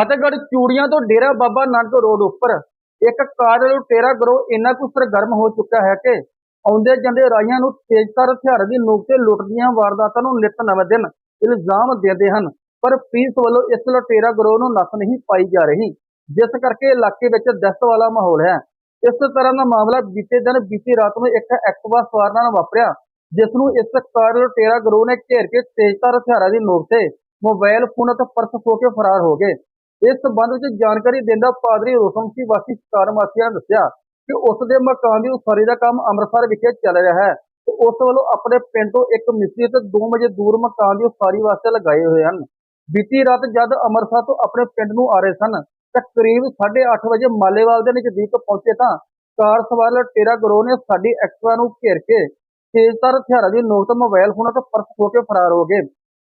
ਫਤਿਹਗੜ੍ਹ ਚੂੜੀਆਂ ਤੋਂ ਡੇਰਾ ਬਾਬਾ ਨਾਨਕ ਰੋਡ ਉੱਪਰ ਇੱਕ ਕਾਰ ਲੁਟੇਰਾ ਗਰੋਹ ਇੰਨਾ ਕੁ ਸਰਗਰਮ ਹੋ ਚੁੱਕਾ ਹੈ ਕਿ ਆਉਂਦੇ ਜਾਂਦੇ ਰਾਹੀਆਂ ਨੂੰ ਤੇਜ਼ਧਾਰ ਹਥਿਆਰਾਂ ਦੀ ਨੋਕ ਤੇ ਲੁੱਟਦੀਆਂ ਵਾਰਦਾਤਾਂ ਨੂੰ ਨਿਤ ਨਵੇਂ ਦਿਨ ਇਲਜ਼ਾਮ ਦਿੰਦੇ ਹਨ। ਪਰ ਪੁਲਿਸ ਵੱਲੋਂ ਇਸ ਲੁਟੇਰਾ ਗਰੋਹ ਨੂੰ ਨੱਥ ਨਹੀਂ ਪਾਈ ਜਾ ਰਹੀ, ਜਿਸ ਕਰਕੇ ਇਲਾਕੇ ਵਿੱਚ ਦਹਿਸ਼ਤ ਵਾਲਾ ਮਾਹੌਲ ਹੈ। ਇਸ ਤਰ੍ਹਾਂ ਦਾ ਮਾਮਲਾ ਬੀਤੇ ਦਿਨ ਬੀਤੀ ਰਾਤ ਨੂੰ ਇੱਕ ਐਕਟਿਵਾ ਸਵਾਰ ਨਾਲ ਵਾਪਰਿਆ, ਜਿਸ ਨੂੰ ਇਸ ਕਾਰ ਲੁਟੇਰਾ ਗਰੋਹ ਨੇ ਘੇਰ ਕੇ ਤੇਜ਼ਧਾਰ ਹਥਿਆਰਾਂ ਦੀ ਨੋਕ ਤੇ ਮੋਬਾਈਲ ਫੋਨ ਅਤੇ ਪਰਸ ਖੋਹ ਕੇ ਫਰਾਰ ਹੋ ਗਏ। ਇਸ ਸੰਬੰਧ ਵਿੱਚ ਜਾਣਕਾਰੀ ਦਿੰਦਾ ਪਾਦਰੀ ਰੋਸ਼ਨ ਸਿੰਘ ਵਾਸੀ ਸਤਾਰ ਮਾਸੀਆ ਨੇ ਦੱਸਿਆ ਕਿ ਉਸ ਦੇ ਮਕਾਨ ਦੀ ਉਸਾਰੀ ਦਾ ਕੰਮ ਅੰਮ੍ਰਿਤਸਰ ਵਿਖੇ ਚੱਲ ਰਿਹਾ ਹੈ ਤੇ ਉਸ ਵੱਲੋਂ ਆਪਣੇ ਪਿੰਡ ਤੋਂ ਇੱਕ ਮਿਸਤਰੀ ਤੇ ਦੋ ਵਜੇ ਦੂਰ ਮਕਾਨ ਦੀ ਉਸਾਰੀ ਵਾਸਤੇ ਲਗਾਏ ਹੋਏ ਹਨ। ਬੀਤੀ ਰਾਤ ਜਦ ਅੰਮ੍ਰਿਤਸਰ ਤੋਂ ਆਪਣੇ ਪਿੰਡ ਨੂੰ ਆ ਰਹੇ ਸਨ ਤਾਂ ਕਰੀਬ 8:30 ਵਜੇ ਮਾਲੇਵਾਲ ਦੇ ਨਜ਼ਦੀਕ ਪਹੁੰਚੇ ਤਾਂ ਕਾਰ ਸਵਾਰ ਲੁਟੇਰਾ ਗਰੋਹ ਨੇ ਸਾਡੀ ਐਕਟਿਵਾ ਨੂੰ ਘੇਰ ਕੇ ਤੇਜ਼ਧਾਰ ਹਥਿਆਰਾਂ ਦੀ ਨੋਕ ਤੇ ਮੋਬਾਈਲ ਫੋਨ ਅਤੇ ਪਰਸ ਖੋਹ ਕੇ ਫਰਾਰ ਹੋ ਗਏ।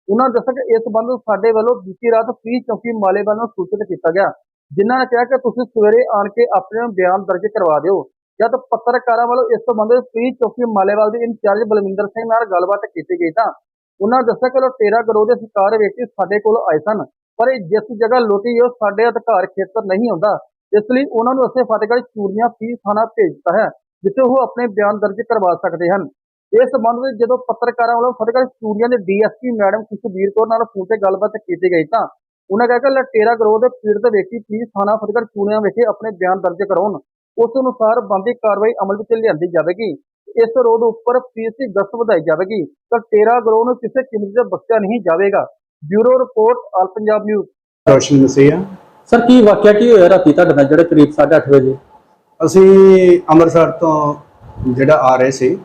ਉਹਨਾਂ ਦੱਸਿਆ ਕਿ ਇਸ ਸੰਬੰਧ ਸਾਡੇ ਵੱਲੋਂ ਬੀਤੀ ਰਾਤ ਪੁਲਿਸ ਚੌਕੀ ਮਾਲੇਵਾਲ ਨੂੰ ਸੂਚਿਤ ਕੀਤਾ ਗਿਆ। ਜਿਨ੍ਹਾਂ ਨੇ ਕਿਹਾ ਕਿ ਤੁਸੀਂ ਸਵੇਰੇ ਆਣ ਕੇ ਆਪਣੇ ਬਿਆਨ ਦਰਜ ਕਰਵਾ ਦਿਓ। ਜਦ ਪੱਤਰਕਾਰਾਂ ਵੱਲੋਂ ਇਸ ਸੰਬੰਧ ਵਿੱਚ ਚੌਕੀ ਮਾਲੇਵਾਲ ਦੇ ਇੰਚਾਰਜ ਬਲਵਿੰਦਰ ਸਿੰਘ ਨਾਲ ਗੱਲਬਾਤ ਕੀਤੀ ਗਈ ਤਾਂ ਉਹਨਾਂ ਦੱਸਿਆ ਕਿ ਲੁਟੇਰਾ ਗਰੋਹ ਦੇ ਸ਼ਿਕਾਰ ਵਿੱਚ ਸਾਡੇ ਕੋਲ ਆਏ ਸਨ, ਪਰ ਜਿਸ ਜਗ੍ਹਾ ਲੁੱਟੀ ਉਹ ਸਾਡੇ ਅਧਿਕਾਰ ਖੇਤਰ ਨਹੀਂ ਹੁੰਦਾ ਇਸ ਲਈ ਉਹਨਾਂ ਨੂੰ ਅਸੀਂ ਫਤਿਹਗੜ੍ਹ ਚੂੜੀਆਂ ਪੁਲਿਸ ਥਾਣਾ ਭੇਜ ਦਿੱਤਾ ਹੈ, ਜਿੱਥੇ ਉਹ ਆਪਣੇ ਬਿਆਨ ਦਰਜ ਕਰਵਾ ਸਕਦੇ ਹਨ। ਇਸ ਸੰਬੰਧ ਵਿੱਚ ਜਦੋਂ ਪੱਤਰਕਾਰਾਂ ਵੱਲੋਂ ਫਤਿਹਗੜ੍ਹ ਚੂੜੀਆਂ ਦੇ ਡੀਐਸਪੀ ਮੈਡਮ ਖੁਸ਼ਬੀਰ ਕੌਰ ਨਾਲ ਫੋਨ ਤੇ ਗੱਲਬਾਤ ਕੀਤੀ ਗਈ ਤਾਂ ਉਹਨਾਂ ਕਿਹਾ ਕਿ ਲਟੇਰਾ ਗਰੋਹ ਦੇ ਪੀੜਤ ਵਿਅਕਤੀ ਪੁਲਿਸ ਥਾਣਾ ਫਤਿਹਗੜ੍ਹ ਚੂੜੀਆਂ ਵਿਖੇ ਆਪਣੇ ਬਿਆਨ ਦਰਜ ਕਰਾਉਣ। ਉਸ ਅਨੁਸਾਰ ਬੰਦੀ ਕਾਰਵਾਈ ਅਮਲ ਵਿੱਚ ਲਿਆਂਦੀ ਜਾਵੇਗੀ। ਇਸ ਰੋਡ ਉੱਪਰ ਪੁਲਿਸ ਦੀ ਗਸ਼ਤ ਵਧਾਈ ਜਾਵੇਗੀ। ਤਾਂ ਟੇਰਾ ਗਰੋਹ ਨੂੰ ਕਿਸੇ ਕੀਮਤ ਤੇ ਬਖਸ਼ਿਆ ਨਹੀਂ ਜਾਵੇਗਾ। Bureau report all Punjab news. Roshan Masih. Sir ਕੀ ਵਾਕਿਆ ਕੀ ਹੋਇਆ ਰਾਤੀ ਤੁਹਾਡੇ ਨਾਲ ਜਿਹੜੇ ਕਰੀਬ 8:30 ਵਜੇ? ਅਸੀਂ ਅੰਮ੍ਰਿਤਸਰ ਤੋਂ ਜਿਹੜਾ ਆ ਰਹੇ ਸੀ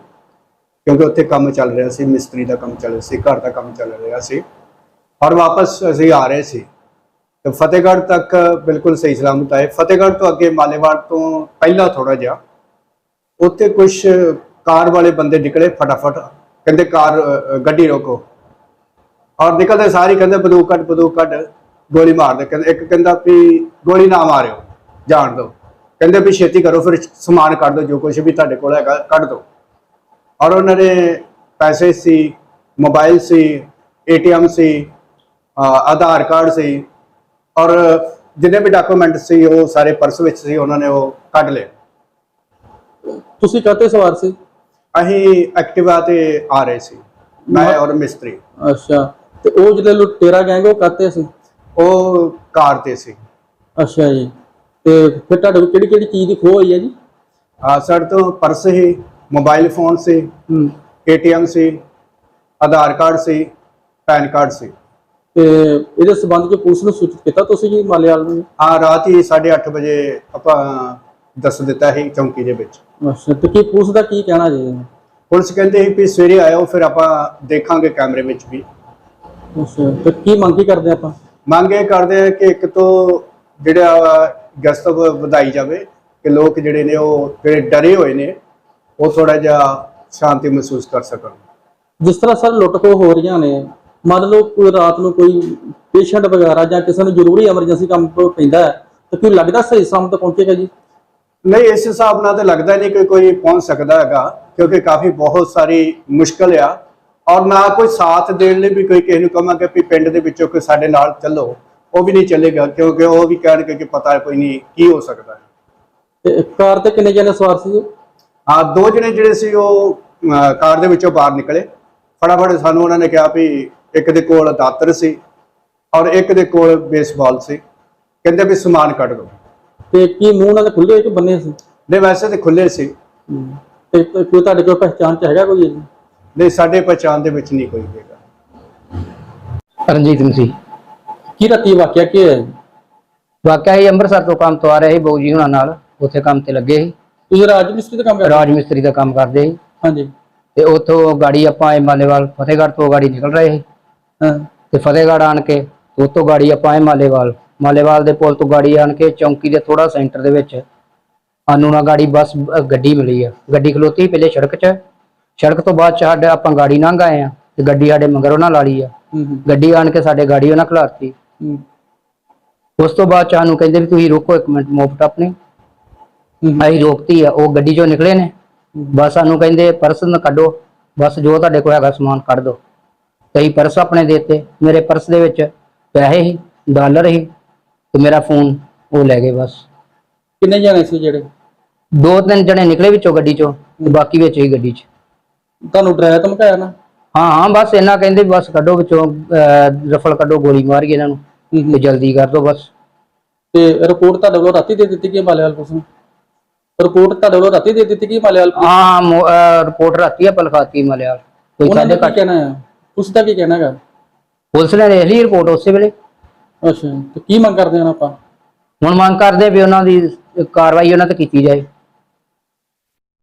ਕਿਉਂਕਿ ਉੱਥੇ ਕੰਮ ਚੱਲ ਰਿਹਾ ਸੀ, ਮਿਸਤਰੀ ਦਾ ਕੰਮ ਚੱਲ ਰਿਹਾ ਸੀ, ਘਰ ਦਾ ਕੰਮ ਚੱਲ ਰਿਹਾ ਸੀ। ਔਰ ਵਾਪਸ ਅਸੀਂ ਆ ਰਹੇ ਸੀ। ਤੇ ਫਤਿਹਗੜ੍ਹ ਤੱਕ ਬਿਲਕੁਲ ਸਹੀ ਸਲਾਮਤ ਆਏ। ਫਤਿਹਗੜ੍ਹ ਤੋਂ ਅੱਗੇ ਮਾਲੇਵਾਲ ਤੋਂ ਪਹਿਲਾਂ ਥੋੜਾ ਜਿਹਾ, ਉੱਥੇ ਕੁਝ ਕਾਰ ਵਾਲੇ ਬੰਦੇ ਨਿਕਲੇ ਫਟਾਫਟ। ਕਹਿੰਦੇ ਕਾਰ ਗੱਡੀ ਰੋਕੋ। ਔਰ ਨਿਕਲਦੇ ਸਾਰੇ ਕਹਿੰਦੇ ਬੰਦੂਕ ਕੱਢ ਬੰਦੂਕ ਕੱਢ, ਗੋਲੀ ਮਾਰ ਦੇ। ਕਹਿੰਦੇ, ਇੱਕ ਕਹਿੰਦਾ ਵੀ ਗੋਲੀ ਨਾ ਮਾਰਿਓ, ਜਾਣ ਦਿਓ ਕਹਿੰਦੇ ਵੀ ਛੇਤੀ ਕਰੋ, ਫਿਰ ਸਮਾਨ ਕੱਢ ਦਿਓ ਜੋ ਕੁਝ ਵੀ ਤੁਹਾਡੇ ਕੋਲ ਹੈਗਾ, ਕੱਢ ਦਿਓ ਔਰ ਉਹਨਾਂ ਨੇ ਪੈਸੇ ਸੀ ਮੋਬਾਈਲ ਸੀ ਏਟੀਐਮ ਸੀ ਅ, ਆਧਾਰ ਕਾਰਡ ਸੀ ਔਰ ਜਿੰਨੇ ਵੀ ਡਾਕੂਮੈਂਟ ਸੀ ਉਹ ਸਾਰੇ ਪਰਸ ਵਿੱਚ ਸੀ ਉਹਨਾਂ ਨੇ ਉਹ ਕੱਢ ਲਏ। ਤੁਸੀਂ ਕਾਹਤੇ ਸਵਾਰ ਸੀ? ਅਸੀਂ ਐਕਟਿਵਾ ਤੇ ਆ ਰਹੇ ਸੀ ਮੈਂ ਔਰ ਮਿਸਤਰੀ। ਅੱਛਾ ਤੇ ਉਹ ਜਿਹੜੇ ਲੁਟੇਰਾ ਗੈਂਗ ਉਹ ਕਾਹਤੇ ਸੀ? ਉਹ ਕਾਰ ਤੇ ਸੀ। ਅੱਛਾ ਜੀ ਤੇ ਫਿਰ ਤੁਹਾਡੇ ਕੋਲ ਕਿਹੜੀ ਕਿਹੜੀ ਚੀਜ਼ ਦੀ ਖੋਹ ਹੋਈ ਹੈ ਜੀ? ਆ ਸਰ ਤੋਂ ਪਰਸ ਹੀ ਮੋਬਾਈਲ ਫੋਨ ਸੀ ਹੂੰ। ਏਟੀਐਮ ਸੀ ਆਧਾਰ ਕਾਰਡ ਸੀ ਪੈਨ ਕਾਰਡ ਸੀ। ਤੇ ਇਹਦੇ ਸਬੰਧ ਵਿੱਚ ਪੁਲਿਸ ਨੂੰ ਸੂਚਿਤ ਕੀਤਾ ਤੁਸੀਂ ਜੀ ਮਾਲੇਵਾਲ ਨੂੰ? ਆ ਰਾਤ ਹੀ 8:30 ਵਜੇ ਆਪਾਂ ਦੱਸ ਦਿੱਤਾ ਸੀ ਚੌਂਕੀ ਦੇ ਵਿੱਚ। ਅੱਛਾ ਤੇ ਕੀ ਪੁਲਿਸ ਦਾ ਕੀ ਕਹਿਣਾ ਜੀ? ਪੁਲਿਸ ਕਹਿੰਦੇ ਸੀ ਵੀ ਸਵੇਰੇ ਆਇਓ ਫਿਰ ਆਪਾਂ ਦੇਖਾਂਗੇ ਕੈਮਰੇ ਵਿੱਚ ਵੀ। ਅੱਛਾ ਤੇ ਕੀ ਮੰਗ ਕੀ ਕਰਦੇ ਆਪਾਂ? ਮੰਗ ਕਰਦੇ ਆ ਕਿ ਇੱਕ ਤੋਂ ਜਿਹੜਾ ਗਸਤ ਵਧਾਈ ਜਾਵੇ ਕਿ ਲੋਕ ਜਿਹੜੇ ਨੇ ਉਹ ਜਿਹੜੇ ਡਰੇ ਹੋਏ ਨੇ ਉਹ ਥੋੜਾ ਜਿਹਾ ਸ਼ਾਂਤੀ ਮਹਿਸੂਸ ਕਰ ਸਕਣ। ਜਿਸ ਤਰ੍ਹਾਂ ਸਰ ਲੁੱਟ ਖੋਹ ਹੋ ਰਹੀਆਂ ਨੇ ਮੰਨ ਲਓ ਕੋਈ ਰਾਤ ਨੂੰ ਕੋਈ ਪੇਸ਼ੈਂਟ ਵਗੈਰਾ ਜਾਂ ਕਿਸੇ ਨੂੰ ਜ਼ਰੂਰੀ ਐਮਰਜੈਂਸੀ ਕੰਮ ਪੈਂਦਾ ਹੈ ਤਾਂ ਕੀ ਲੱਗਦਾ ਸਹੀ ਸਮਾਂ ਤੇ ਪਹੁੰਚੇਗਾ ਜੀ? ਨਹੀਂ ਇਸ ਹਿਸਾਬ ਨਾਲ ਤਾਂ ਲੱਗਦਾ ਨਹੀਂ ਕਿ ਕੋਈ ਪਹੁੰਚ ਸਕਦਾ ਹੈਗਾ ਕਿਉਂਕਿ ਕਾਫੀ ਬਹੁਤ ਸਾਰੀ ਮੁਸ਼ਕਲ ਆ। ਔਰ ਨਾ ਕੋਈ ਸਾਥ ਦੇਣ ਲਈ ਵੀ ਕੋਈ ਕਿਸੇ ਨੂੰ ਕਹਾਂਗੇ ਵੀ ਪਿੰਡ ਦੇ ਵਿੱਚੋਂ ਕੋਈ ਸਾਡੇ ਨਾਲ ਚੱਲੋ ਉਹ ਵੀ ਨਹੀਂ ਚੱਲੇਗਾ ਕਿਉਂਕਿ ਉਹ ਵੀ ਕਹਿਣਗੇ ਕਿ ਪਤਾ ਕੋਈ ਨਹੀਂ ਕੀ ਹੋ ਸਕਦਾ ਹੈ। ਤੇ ਕਾਰ ਤੇ ਕਿੰਨੇ ਜਣੇ ਸਵਾਰ ਸੀ ਆ ਦੋ ਜਣੇ ਜਿਹੜੇ ਸੀ ਉਹ ਕਾਰ ਦੇ ਵਿੱਚੋਂ ਬਾਹਰ ਨਿਕਲੇ। ਫਟਾਫਟ ਸਾਨੂੰ ਉਹਨਾਂ ਨੇ ਕਿਹਾ ਵੀ ਇੱਕ ਦੇ ਕੋਲ ਦਾਤਰ ਸੀ ਔਰ ਇੱਕ ਦੇ ਕੋਲ ਬੇਸਬਾਲ ਸੀ। ਕਹਿੰਦੇ ਵੀ ਸਮਾਨ ਕੱਢ ਦਿਓ ਤੇ ਕੀ ਮੂੰਹ ਉਹਨਾਂ ਦੇ ਖੁੱਲੇ ਕਿ ਬੰਨੇ ਸੀ? ਨਹੀਂ ਵੈਸੇ ਤੇ ਖੁੱਲੇ ਸੀ। ਤੇ ਕੋਈ ਤੁਹਾਡੇ ਕੋਲ ਪਹਿਚਾਣ ਚ ਹੈਗਾ ਕੋਈ ਜੀ ਨਹੀਂ ਸਾਡੇ ਪਛਾਣ ਦੇ ਵਿੱਚ ਨਹੀਂ ਕੋਈ ਹੈਗਾ। ਰਣਜੀਤ ਮਸੀਹ ਕੀ ਰਾਤੀ ਵਾਕਿਆ ਕੀ ਹੈ? ਵਾਕਿਆ ਹੀ ਅੰਮ੍ਰਿਤਸਰ ਤੋਂ ਕੰਮ ਤੋਂ ਆ ਰਹੇ ਸੀ ਬਊ ਜੀ ਹੁਣਾਂ ਨਾਲ। ਉੱਥੇ ਕੰਮ ਤੇ ਲੱਗੇ ਸੀ। ਤੁਸੀਂ ਰਾਜ ਮਿਸਤਰੀ ਦਾ ਕੰਮ ਕਰਦੇ ਰਾਜ ਮਿਸਤਰੀ ਦਾ ਕੰਮ ਕਰਦੇ ਸੀ ਹਾਂਜੀ। ਤੇ ਉੱਥੋਂ ਗਾੜੀ ਆਪਾਂ ਮਾਲੇਵਾਲ ਫਤਿਹਗੜ੍ਹ ਤੋਂ ਗਾੜੀ ਨਿਕਲ ਰਹੇ ਸੀ। ਹਾਂ। ਤੇ ਫਤਿਹਗੜ੍ਹ ਆਣ ਕੇ ਉੱਥੋਂ ਗਾੜੀ ਆਪਾਂ ਮਾਲੇਵਾਲ ਮਾਲੇਵਾਲ ਦੇ ਪੁਲ ਤੋਂ ਗਾੜੀ ਆਣ ਕੇ ਚੌਂਕੀ ਦੇ ਥੋੜਾ ਸੈਂਟਰ ਦੇ ਵਿੱਚ ਸਾਨੂੰ ਨਾ ਗਾੜੀ ਬੱਸ ਅ, ਗੱਡੀ ਮਿਲੀ ਆ। ਗੱਡੀ ਖਲੋਤੀ ਪਹਿਲੇ ਸੜਕ 'ਚ। ਸੜਕ ਤੋਂ ਬਾਅਦ ਸਾਡੇ ਆਪਾਂ ਗਾੜੀ ਲੰਘ ਆਏ ਆ ਤੇ ਗੱਡੀ ਸਾਡੇ ਮਗਰ ਉਹਨਾਂ ਲਾ ਲਈ ਆ। ਹੂੰ ਹੂੰ, ਗੱਡੀ ਆਣ ਕੇ ਸਾਡੇ ਗਾੜੀ ਉਹਨਾਂ ਖਲਾਰਤੀ। ਹੂੰ। ਉਸ ਤੋਂ ਬਾਅਦ 'ਚ ਸਾਨੂੰ ਕਹਿੰਦੇ ਵੀ ਤੁਸੀਂ ਰੁਕੋ ਇੱਕ ਮਿੰਟ ਮੋਪਟ ਆਪਣੀ। ਅਸੀਂ ਰੋਕਤੀ ਆ ਉਹ ਗੱਡੀ ਚੋਂ ਨਿਕਲੇ ਨੇ। ਬਸ ਸਾਨੂੰ ਕਹਿੰਦੇ ਪਰਸ ਨਾ ਕੱਢੋ। ਬਸ ਜੋ ਤੁਹਾਡੇ ਕੋਲ ਹੈਗਾ ਸਮਾਨ ਕੱਢ ਦਿਓ ਕਈ ਪਰਸ ਆਪਣੇ ਦੇਤੇ। ਮੇਰੇ ਪਰਸ ਦੇ ਵਿੱਚ ਪੈਸੇ ਸੀ ਡਾਲਰ ਸੀ ਤੇ ਮੇਰਾ ਫੋਨ ਉਹ ਲੈ ਗਏ ਬਸ। ਕਿੰਨੇ ਜਾਣੇ ਸੀ ਜਿਹੜੇ? ਦੋ ਤਿੰਨ ਜਣੇ ਨਿਕਲੇ ਵਿੱਚੋਂ ਗੱਡੀ ਚੋਂ ਤੇ ਬਾਕੀ ਵਿੱਚ ਹੀ ਗੱਡੀ 'ਚ। ਤੁਹਾਨੂੰ ਡਰਾਇਆ ਧਮਕਾਇਆ ਨਾ? ਹਾਂ ਹਾਂ ਬਸ ਇਹਨਾਂ ਕਹਿੰਦੇ ਬਸ ਕੱਢੋ ਵਿੱਚੋਂ ਅਹ, ਰਫਲ ਕੱਢੋ ਗੋਲੀ ਮਾਰ ਕੇ ਇਹਨਾਂ ਨੂੰ ਹੂੰ ਤੇ ਜਲਦੀ ਕਰ ਦਿਓ ਬਸ। ਤੇ ਰਿਪੋਰਟ ਤੁਹਾਡੇ ਵੱਲੋਂ ਰਾਤੀ ਦੇ ਦਿੱਤੀ ਗਈ ਮਾਲੇਵਾਲ ਪੁਲਿਸ ਨੂੰ? ਰਿਪੋਰਟ ਤੁਹਾਡੇ ਵੱਲੋਂ ਰਾਤੀ ਦੇ ਦਿੱਤੀ ਗਈ ਪੁਲਿਸ? ਹਾਂ ਹਾਂ ਮੋ- ਅਹ, ਰਿਪੋਰਟ ਰਾਤੀ ਆ ਪਲਖਾਤੀ ਮਲਿਆਲ। ਕੋਈ ਉਹਨਾਂ ਸਾਡੇ ਕੀ ਕਹਿਣਾ ਹੈ ਉਸ ਦਾ ਕੀ ਕਹਿਣਾ ਹੈਗਾ? ਪੁਲਿਸ ਨੇ ਦੇਖ ਲਈ ਰਿਪੋਰਟ ਉਸੇ ਵੇਲੇ। ਅੱਛਾ ਤੇ ਕੀ ਮੰਗ ਕਰਦੇ ਹਾਂ ਆਪਾਂ? ਹੁਣ ਮੰਗ ਕਰਦੇ ਵੀ ਉਹਨਾਂ ਦੀ ਕਾਰਵਾਈ ਉਹਨਾਂ ਤੇ ਕੀਤੀ ਜਾਏ।